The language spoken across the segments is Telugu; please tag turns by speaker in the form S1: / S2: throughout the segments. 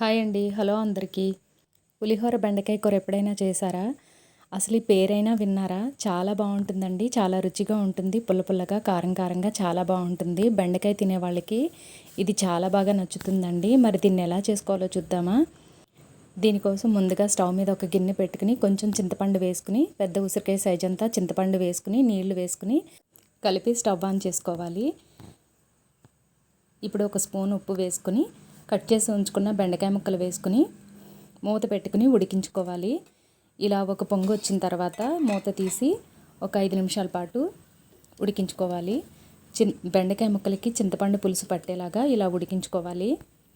S1: హాయ్ అండి. హలో అందరికీ. పులిహోర బెండకాయ కూర ఎప్పుడైనా చేశారా? అసలు ఈ పేరైనా విన్నారా? చాలా బాగుంటుందండి. చాలా రుచిగా ఉంటుంది. పుల్ల పుల్లగా కారం కారంగా చాలా బాగుంటుంది. బెండకాయ తినే వాళ్ళకి ఇది చాలా బాగా నచ్చుతుందండి. మరి దీన్ని ఎలా చేసుకోవాలో చూద్దామా? దీనికోసం ముందుగా స్టవ్ మీద ఒక గిన్నె పెట్టుకుని కొంచెం చింతపండు వేసుకుని పెద్ద ఉసిరికాయ సైజ్ అంతా చింతపండు వేసుకుని నీళ్ళు వేసుకుని కలిపి స్టవ్ ఆన్ చేసుకోవాలి. ఇప్పుడు ఒక స్పూన్ ఉప్పు వేసుకుని కట్ చేసి ఉంచుకున్న బెండకాయ ముక్కలు వేసుకుని మూత పెట్టుకుని ఉడికించుకోవాలి. ఇలా ఒక పొంగు వచ్చిన తర్వాత మూత తీసి ఒక ఐదు నిమిషాల పాటు ఉడికించుకోవాలి. చిన్ బెండకాయ ముక్కలకి చింతపండు పులుసు పట్టేలాగా ఇలా ఉడికించుకోవాలి.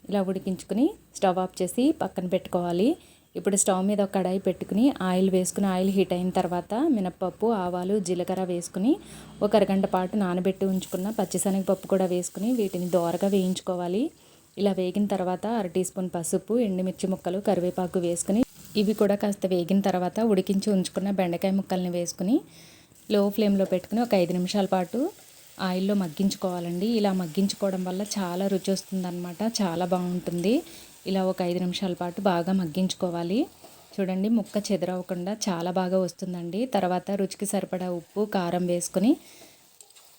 S1: ఇలా ఉడికించుకుని స్టవ్ ఆఫ్ చేసి పక్కన పెట్టుకోవాలి. ఇప్పుడు స్టవ్ మీద ఒక కడాయి పెట్టుకుని ఆయిల్ వేసుకుని ఆయిల్ హీట్ అయిన తర్వాత మినప్పప్పు ఆవాలు జీలకర్ర వేసుకుని ఒక అరగంట పాటు నానబెట్టి ఉంచుకున్న పచ్చిశనగపప్పు కూడా వేసుకుని వీటిని దోరగా వేయించుకోవాలి. ఇలా వేగిన తర్వాత అర టీ స్పూన్ పసుపు ఎండుమిర్చి ముక్కలు కరివేపాకు వేసుకుని ఇవి కూడా కాస్త వేగిన తర్వాత ఉడికించి ఉంచుకున్న బెండకాయ ముక్కల్ని వేసుకుని లో ఫ్లేమ్లో పెట్టుకుని ఒక ఐదు నిమిషాల పాటు ఆయిల్లో మగ్గించుకోవాలండి. ఇలా మగ్గించుకోవడం వల్ల చాలా రుచి వస్తుందన్నమాట. చాలా బాగుంటుంది. ఇలా ఒక ఐదు నిమిషాల పాటు బాగా మగ్గించుకోవాలి. చూడండి ముక్క చెదరవకుండా చాలా బాగా వస్తుందండి. తర్వాత రుచికి సరిపడా ఉప్పు కారం వేసుకొని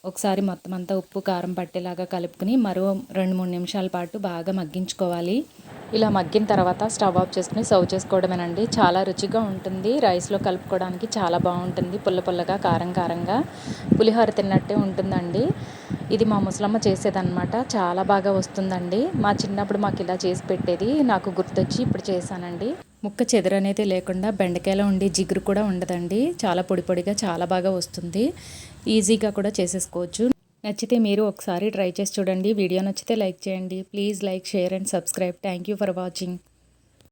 S1: ఒకసారి మొత్తం అంతా ఉప్పు కారం పట్టేలాగా కలుపుకుని మరో రెండు మూడు నిమిషాల పాటు బాగా మగ్గించుకోవాలి. ఇలా మగ్గిన తర్వాత స్టవ్ ఆఫ్ చేసుకుని సర్వ్ చేసుకోవడమేనండి. చాలా రుచిగా ఉంటుంది. రైస్లో కలుపుకోవడానికి చాలా బాగుంటుంది. పుల్ల పుల్లగా కారం కారంగా. పులిహోర తిన్నట్టే ఉంటుందండి. ఇది మా ముసలమ్మ చేసేదన్నమాట. చాలా బాగా వస్తుందండి. మా చిన్నప్పుడు మాకు ఇలా చేసి పెట్టేది. నాకు గుర్తొచ్చి ఇప్పుడు చేశానండి. ముక్క చెదర అనేది లేకుండా బెండకాయలో ఉండి జిగురు కూడా ఉండదండి. చాలా పొడి పొడిగా చాలా బాగా వస్తుంది. ఈజీగా కూడా చేసేసుకోవచ్చు. నచ్చితే మీరు ఒకసారి ట్రై చేసి చూడండి. వీడియో నచ్చితే లైక్ చేయండి. Please like share and subscribe. Thank you for watching.